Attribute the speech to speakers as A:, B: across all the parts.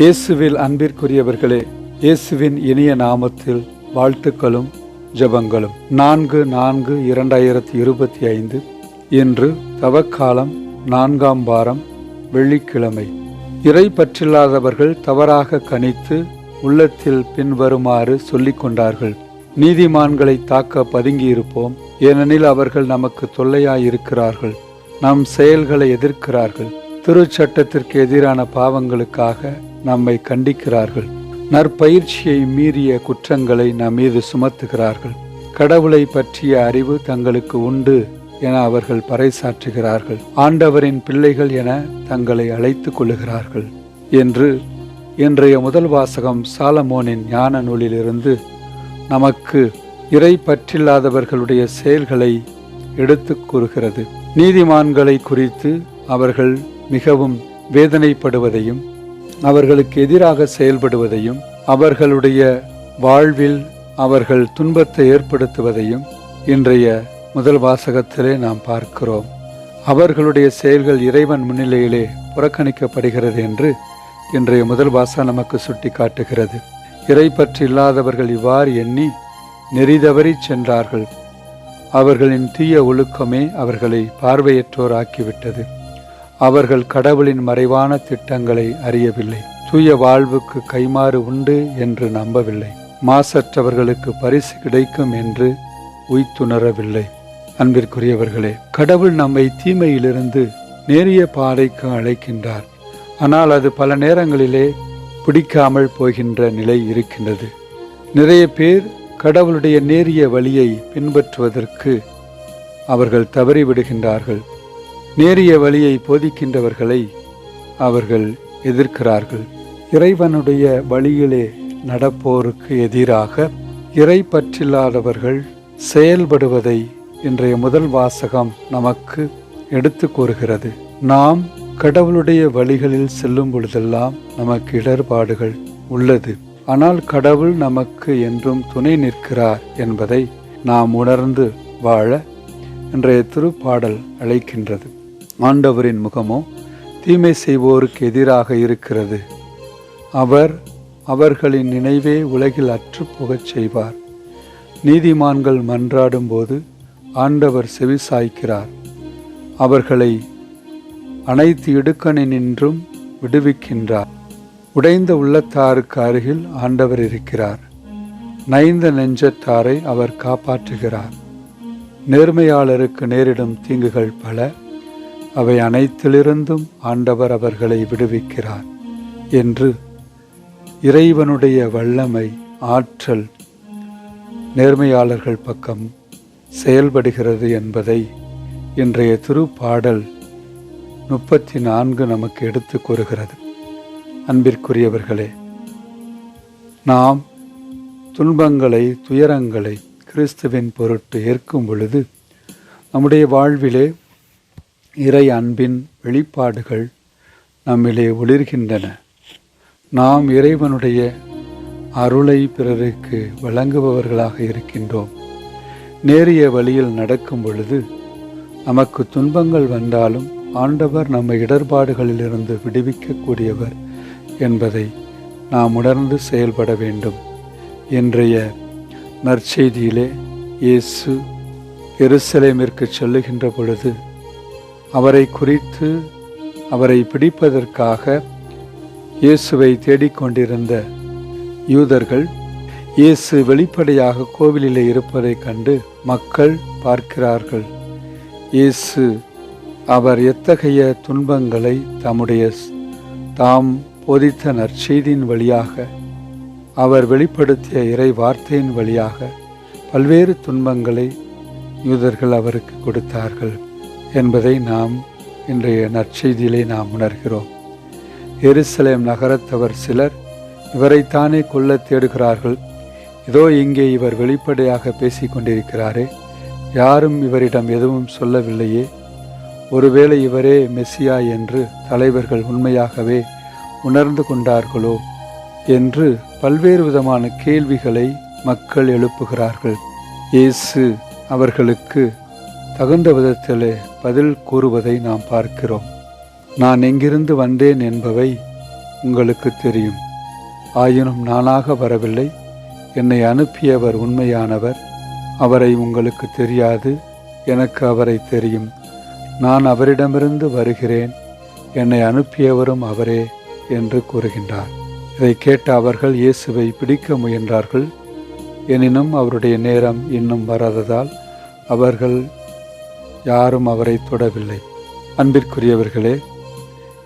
A: இயேசுவில் அன்பிற்குரியவர்களே இயேசுவின் இனிய நாமத்தில் வாழ்த்துக்களும் ஜெபங்களும். நான்கு நான்கு இரண்டாயிரத்தி இருபத்தி ஐந்து இன்று தவக்காலம் நான்காம் வாரம் வெள்ளிக்கிழமை. இறை பற்றில்லாதவர்கள் தவறாக கணித்து உள்ளத்தில் பின்வருமாறு சொல்லிக் கொண்டார்கள். நீதிமான்களை தாக்க பதுங்கியிருப்போம் ஏனெனில் அவர்கள் நமக்கு தொல்லையாயிருக்கிறார்கள். நம் செயல்களை எதிர்க்கிறார்கள். திருச்சட்டத்திற்கு எதிரான பாவங்களுக்காக நம்மை கண்டிக்கிறார்கள். நற்பயிற்சியை மீறிய குற்றங்களை நம் மீது சுமத்துகிறார்கள். கடவுளை பற்றிய அறிவு தங்களுக்கு உண்டு என அவர்கள் பறைசாற்றுகிறார்கள். ஆண்டவரின் பிள்ளைகள் என தங்களை அழைத்துக் கொள்ளுகிறார்கள் என்று இன்றைய முதல் வாசகம் சாலமோனின் ஞான நூலிலிருந்து நமக்கு இறை பற்றில்லாதவர்களுடைய செயல்களை எடுத்துக் கூறுகிறது. நீதிமான்களை குறித்து அவர்கள் மிகவும் வேதனைப்படுவதையும் அவர்களுக்கு எதிராக செயல்படுவதையும் அவர்களுடைய வாழ்வில் அவர்கள் துன்பத்தை ஏற்படுத்துவதையும் இன்றைய முதல் வாசகத்திலே நாம் பார்க்கிறோம். அவர்களுடைய செயல்கள் இறைவன் முன்னிலையிலே புறக்கணிக்கப்படுகிறது என்று இன்றைய முதல் வாசகம் நமக்கு சுட்டி காட்டுகிறது இறை பற்றி இல்லாதவர்கள் இவ்வாறு எண்ணி நெறிதவறி சென்றார்கள். அவர்களின் தீய ஒழுக்கமே அவர்களை பார்வையற்றோர் ஆக்கிவிட்டது அவர்கள் கடவுளின் மறைவான திட்டங்களை அறியவில்லை. தூய வாழ்வுக்கு கைமாறு உண்டு என்று நம்பவில்லை. மாசற்றவர்களுக்கு பரிசு கிடைக்கும் என்று உய்த்துணரவில்லை. அன்பிற்குரியவர்களே கடவுள் நம்மை தீமையிலிருந்து நேரிய பாதைக்கு அழைக்கின்றார். ஆனால் அது பல நேரங்களிலே பிடிக்காமல் போகின்ற நிலை இருக்கின்றது. நிறைய பேர் கடவுளுடைய நேரிய வழியை பின்பற்றுவதற்கு அவர்கள் தவறிவிடுகின்றார்கள். நேரிய வழியை போதிக்கின்றவர்களை அவர்கள் எதிர்க்கிறார்கள். இறைவனுடைய வழியிலே நடப்போருக்கு எதிராக இறை பற்றில்லாதவர்கள் செயல்படுவதை இன்றைய முதல் வாசகம் நமக்கு எடுத்து கூறுகிறது. நாம் கடவுளுடைய வழிகளில் செல்லும் பொழுதெல்லாம் நமக்கு இடர்பாடுகள் உள்ளது. ஆனால் கடவுள் நமக்கு என்றும் துணை நிற்கிறார் என்பதை நாம் உணர்ந்து வாழ இன்றைய திருப்பாடல் அழைக்கின்றது. ஆண்டவரின் முகமோ தீமை செய்வோருக்கு எதிராக இருக்கிறது. அவர் அவர்களின் நினைவே உலகில் அற்றுப்போகச் செய்வார். நீதிமான்கள் மன்றாடும் போது ஆண்டவர் செவிசாய்க்கிறார். அவர்களை அனைத்து இடுக்கணினின்றும் விடுவிக்கின்றார். உடைந்த உள்ளத்தாருக்கு அருகில் ஆண்டவர் இருக்கிறார். நைந்த நெஞ்சத்தாரை அவர் காப்பாற்றுகிறார். நேர்மையாளருக்கு நேரிடும் தீங்குகள் பல. அவை அனைத்திலிருந்தும் ஆண்டவர் அவர்களை விடுவிக்கிறார் என்று இறைவனுடைய வல்லமை ஆற்றல் நேர்மையாளர்கள் பக்கம் செயல்படுகிறது என்பதை இன்றைய திருப்பாடல் முப்பத்தி நான்கு நமக்கு எடுத்து கூறுகிறது. அன்பிற்குரியவர்களே நாம் துன்பங்களை துயரங்களை கிறிஸ்துவின் பொருட்டு ஏற்கும் பொழுது நம்முடைய வாழ்விலே இறை அன்பின் வெளிப்பாடுகள் நம்மிலே ஒளிர்கின்றன. நாம் இறைவனுடைய அருளை பிறருக்கு வழங்குபவர்களாக இருக்கின்றோம். நேரிய வழியில் நடக்கும் பொழுது நமக்கு துன்பங்கள் வந்தாலும் ஆண்டவர் நம்மை இடர்பாடுகளிலிருந்து விடுவிக்கக்கூடியவர் என்பதை நாம் உணர்ந்து செயல்பட வேண்டும். இன்றைய நற்செய்தியிலே இயேசு எருசலேமிற்கு செல்லுகின்ற பொழுது அவரை குறித்து அவரை பிடிப்பதற்காக இயேசுவை தேடிக்கொண்டிருந்த யூதர்கள் இயேசு வெளிப்படையாக கோவிலில் இருப்பதைக் கண்டு மக்கள் பார்க்கிறார்கள். இயேசு அவர் எத்தகைய துன்பங்களை தம்முடைய தாம் போதித்த நற்செய்தியின் வழியாக அவர் வெளிப்படுத்திய இறை வார்த்தையின் வழியாக பல்வேறு துன்பங்களை யூதர்கள் அவருக்கு கொடுத்தார்கள். என்பதை நாம் இன்றைய நற்செய்தியிலே நாம் உணர்கிறோம். எருசலேம் நகரத்தவர் சிலர் இவரைத்தானே கொல்ல தேடுகிறார்கள். இதோ இங்கே இவர் வெளிப்படையாக பேசிக் கொண்டிருக்கிறாரே. யாரும் இவரிடம் எதுவும் சொல்லவில்லையே. ஒருவேளை இவரே மெஸ்ஸியா என்று தலைவர்கள் உண்மையாகவே உணர்ந்து கொண்டார்களோ என்று பல்வேறு விதமான கேள்விகளை மக்கள் எழுப்புகிறார்கள். இயேசு அவர்களுக்கு தகுந்த விதத்திலே பதில் கூறுவதை நாம் பார்க்கிறோம். நான் எங்கிருந்து வந்தேன் என்பவை உங்களுக்கு தெரியும். ஆயினும் நானாக வரவில்லை. என்னை அனுப்பியவர் உண்மையானவர். அவரை உங்களுக்கு தெரியாது. எனக்கு அவரை தெரியும். நான் அவரிடமிருந்து வருகிறேன். என்னை அனுப்பியவரும் அவரே என்று கூறுகின்றார். இதை கேட்ட அவர்கள் இயேசுவை பிடிக்க முயன்றார்கள். எனினும் அவருடைய நேரம் இன்னும் வராததால் அவர்கள் யாரும் அவரை தொடவில்லை. அன்பிற்குரியவர்களே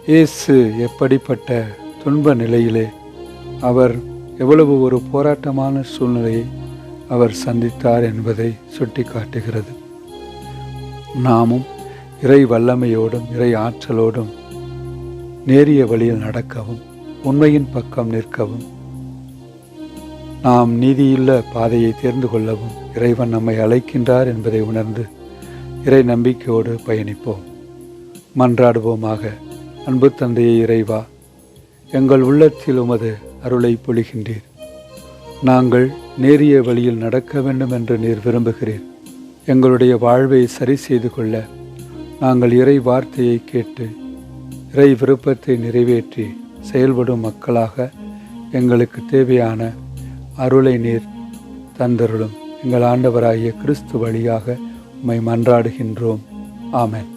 A: இயேசு எப்படிப்பட்ட துன்ப நிலையிலே அவர் எவ்வளவு ஒரு போராட்டமான சூழ்நிலையை அவர் சந்தித்தார் என்பதை சுட்டிக்காட்டுகிறது. நாமும் இறை வல்லமையோடும் இறை ஆற்றலோடும் நேரிய வழியில் நடக்கவும் உண்மையின் பக்கம் நிற்கவும் நாம் நீதியுள்ள பாதையை தேர்ந்து கொள்ளவும் இறைவன் நம்மை அழைக்கின்றார் என்பதை உணர்ந்து இறை நம்பிக்கையோடு பயணிப்போம். மன்றாடுவோமாக அன்பு தந்தையை இறைவா எங்கள் உள்ளத்தில் உமது அருளை பொழிகின்றீர். நாங்கள் நேரிய வழியில் நடக்க வேண்டும் என்று நீர் விரும்புகிறீர். எங்களுடைய வாழ்வை சரி செய்து கொள்ள நாங்கள் இறை வார்த்தையை கேட்டு இறை விருப்பத்தை நிறைவேற்றி செயல்படும் மக்களாக எங்களுக்கு தேவையான அருளை நீர் தந்தருளும். எங்கள் ஆண்டவராகிய கிறிஸ்து வழியாக உம்மை மன்றாடுகின்றோம். ஆமேன்.